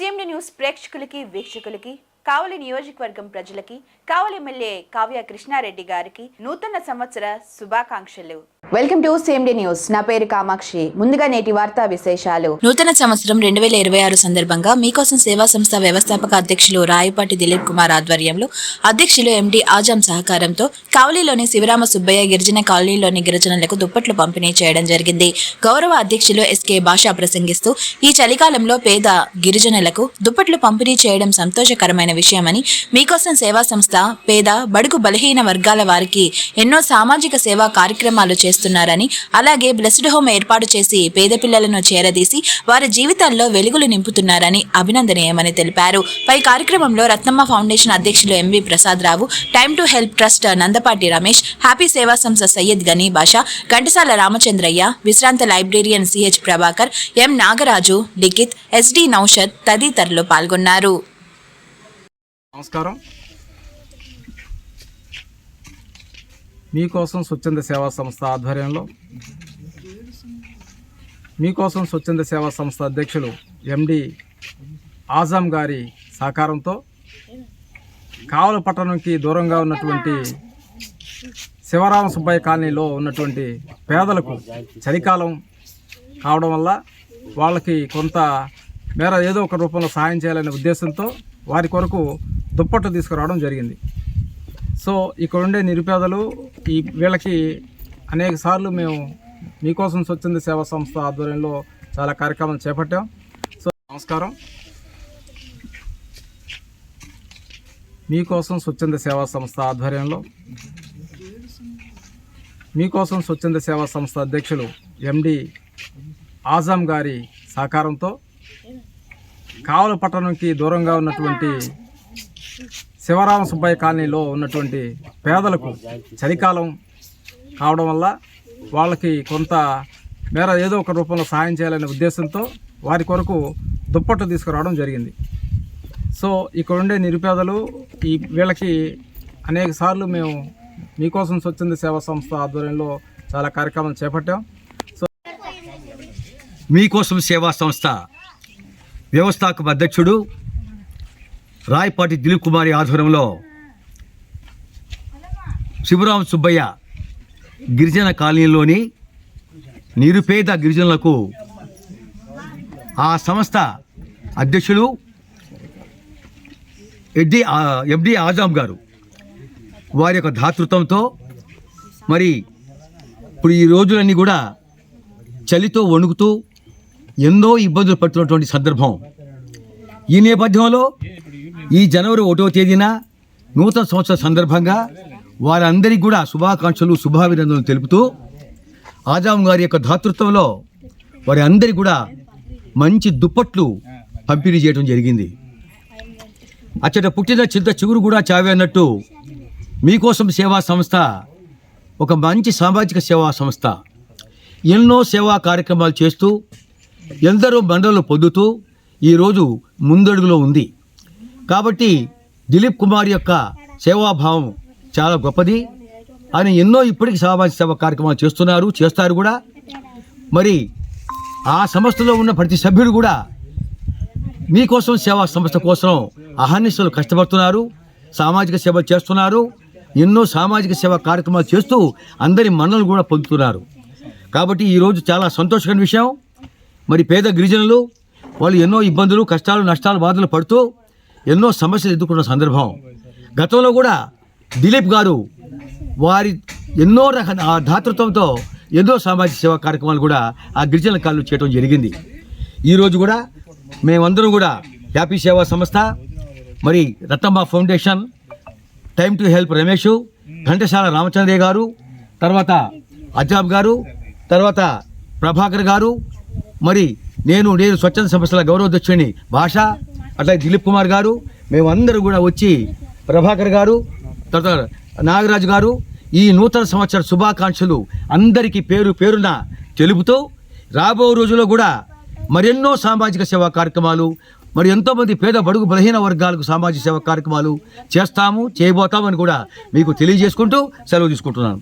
CMD news ప్రేక్షకులకి వీక్షకులకి కావలి నియోజకవర్గం ప్రజలకి కావలి ఎమ్మెల్యే కావ్య కృష్ణారెడ్డి గారికి నూతన సంవత్సర శుభాకాంక్షలు. వెల్కమ్ టు సిఎండి న్యూస్ నా పేరు కామాక్షి. ముందుగా నేటి వార్తా విశేషాలు. నూతన సంవత్సరం రెండు వేల ఇరవై ఆరు సందర్భంగా మీకోసం సేవా సంస్థ వ్యవస్థాపక అధ్యక్షులు రాయపాటి దిలీప్ కుమార్ ఆధ్వర్యంలో అధ్యక్షులు ఎండి ఆజాం సహకారంతో కావలిలోని శివరామ సుబ్బయ్య గిరిజన కాలనీలోని గిరిజనులకు దుప్పట్లు పంపిణీ చేయడం జరిగింది. గౌరవ అధ్యక్షులు ఎస్కే భాష ప్రసంగిస్తూ ఈ చలికాలంలో పేద గిరిజనులకు దుప్పట్లు పంపిణీ చేయడం సంతోషకరమైన విషయమని మీకోసం సేవా సంస్థ పేద బడుగు బలహీన వర్గాల వారికి ఎన్నో సామాజిక సేవా కార్యక్రమాలు చేస్తున్నారని అలాగే బ్లెస్డ్ హోమ్ ఏర్పాటు చేసి పేద పిల్లలను చేరదీసి వారి జీవితాల్లో వెలుగులు నింపుతున్నారని అభినందనీయమని తెలిపారు. పై కార్యక్రమంలో రత్నమ్మ ఫౌండేషన్ అధ్యక్షులు MV Prasad Rao time to help trust Nandapati Ramesh happy సేవా సంస్థ సయ్యద్ గనీ బాషా ఘంటసాల రామచంద్రయ్య విశ్రాంత librarian CH Prabhakar M Nagaraju Likhith SD Naushad తదితరులు పాల్గొన్నారు. నమస్కారం. మీకోసం స్వచ్ఛంద సేవా సంస్థ ఆధ్వర్యంలో మీకోసం స్వచ్ఛంద సేవా సంస్థ అధ్యక్షులు ఎండి ఆజాం గారి సహకారంతో కావల పట్టణంకి దూరంగా ఉన్నటువంటి శివరామ సుబ్బయ్య కాలనీలో ఉన్నటువంటి పేదలకు చలికాలం కావడం వల్ల వాళ్ళకి కొంత మేర ఏదో ఒక రూపంలో సహాయం చేయాలనే ఉద్దేశంతో వారి కొరకు దుప్పట్లు తీసుకురావడం జరిగింది. సో ఇక్కడ ఉండే నిరుపేదలు ఈ వీళ్ళకి అనేక సార్లు మేము మీకోసం స్వచ్ఛంద సేవా సంస్థ ఆధ్వర్యంలో చాలా కార్యక్రమాలు చేపట్టాం. సో నమస్కారం. మీకోసం స్వచ్ఛంద సేవా సంస్థ ఆధ్వర్యంలో మీకోసం స్వచ్ఛంద సేవా సంస్థ అధ్యక్షులు ఎండి ఆజాం గారి సహకారంతో కావల పట్టణంకి దూరంగా ఉన్నటువంటి శివరామ సుబ్బయ్య కాలనీలో ఉన్నటువంటి పేదలకు చలికాలం కావడం వల్ల వాళ్ళకి కొంత మేర ఏదో ఒక రూపంలో సహాయం చేయాలనే ఉద్దేశంతో వారి కొరకు దుప్పట్లు తీసుకురావడం జరిగింది. సో ఇక్కడ ఉండే నిరుపేదలు ఈ వీళ్ళకి అనేక సార్లు మేము మీకోసం స్వచ్ఛంద సేవా సంస్థ ఆధ్వర్యంలో చాలా కార్యక్రమాలు చేపట్టాం. సో మీకోసం సేవా సంస్థ వ్యవస్థాపక అధ్యక్షుడు రాయపాటి దిలీప్ కుమారి ఆధ్వర్యంలో శివరాం సుబ్బయ్య గిరిజన కాలనీలోని నిరుపేద గిరిజనులకు ఆ సంస్థ అధ్యక్షులు ఎడ్డి ఎండి ఆజాం గారు. వారి యొక్క ధాతృత్వంతో మరి ఇప్పుడు ఈ రోజులన్నీ కూడా చలితో వణుకుతూ ఎన్నో ఇబ్బందులు పడుతున్నటువంటి సందర్భం. ఈ నేపథ్యంలో ఈ జనవరి ఒకటో తేదీన నూతన సంవత్సర సందర్భంగా వారందరికీ కూడా శుభాకాంక్షలు శుభాభినందనలు తెలుపుతూ ఆజాం గారి యొక్క ధాతృత్వంలో వారి అందరికీ కూడా మంచి దుప్పట్లు పంపిణీ చేయడం జరిగింది. అచ్చట పుట్టిన చింత చిగురు కూడా చావే అన్నట్టు మీకోసం సేవా సంస్థ ఒక మంచి సామాజిక సేవా సంస్థ ఎన్నో సేవా కార్యక్రమాలు చేస్తూ ఎందరో మండలు పొందుతూ ఈరోజు ముందడుగులో ఉంది. కాబట్టి దిలీప్ కుమార్ యొక్క సేవాభావం చాలా గొప్పది. ఆయన ఎన్నో ఇప్పటికీ సామాజిక సేవ కార్యక్రమాలు చేస్తున్నారు చేస్తారు కూడా. మరి ఆ సంస్థలో ఉన్న ప్రతి సభ్యుడు కూడా మీకోసం సేవా సంస్థ కోసం అహర్నిశలు కష్టపడుతున్నారు. సామాజిక సేవ చేస్తున్నారు. ఎన్నో సామాజిక సేవా కార్యక్రమాలు చేస్తూ అందరి మన్నలు కూడా పొందుతున్నారు. కాబట్టి ఈరోజు చాలా సంతోషకరమైన విషయం. మరి పేద గిరిజనులు వాళ్ళు ఎన్నో ఇబ్బందులు కష్టాలు నష్టాలు బాధలు పడుతూ ఎన్నో సమస్యలు ఎదుర్కొన్న సందర్భం. గతంలో కూడా దిలీప్ గారు వారి ఎన్నో రక దాతృత్వంతో ఎన్నో సామాజిక సేవా కార్యక్రమాలు కూడా ఆ గిరిజనుల కాళ్ళు చేయడం జరిగింది. ఈరోజు కూడా మేమందరం కూడా హ్యాపీ సేవా సంస్థ మరి Rathnamma foundation time to help Ramesh Ghantasala Ramachandraiah గారు తర్వాత అజాబ్ గారు తర్వాత ప్రభాకర్ గారు మరి నేను నేను స్వచ్ఛంద సంస్థల గౌరవాధ్యక్షుని భాష అట్లాగే దిలీప్ కుమార్ గారు మేమందరూ కూడా వచ్చి ప్రభాకర్ గారు తర్వాత నాగరాజు గారు ఈ నూతన సంవత్సర శుభాకాంక్షలు అందరికీ పేరు పేరున తెలుపుతూ రాబో రోజుల్లో కూడా మరెన్నో సామాజిక సేవా కార్యక్రమాలు మరి ఎంతోమంది పేద బడుగు బలహీన వర్గాలకు సామాజిక సేవా కార్యక్రమాలు చేస్తాము చేయబోతామని కూడా మీకు తెలియజేసుకుంటూ సెలవు తీసుకుంటున్నాను.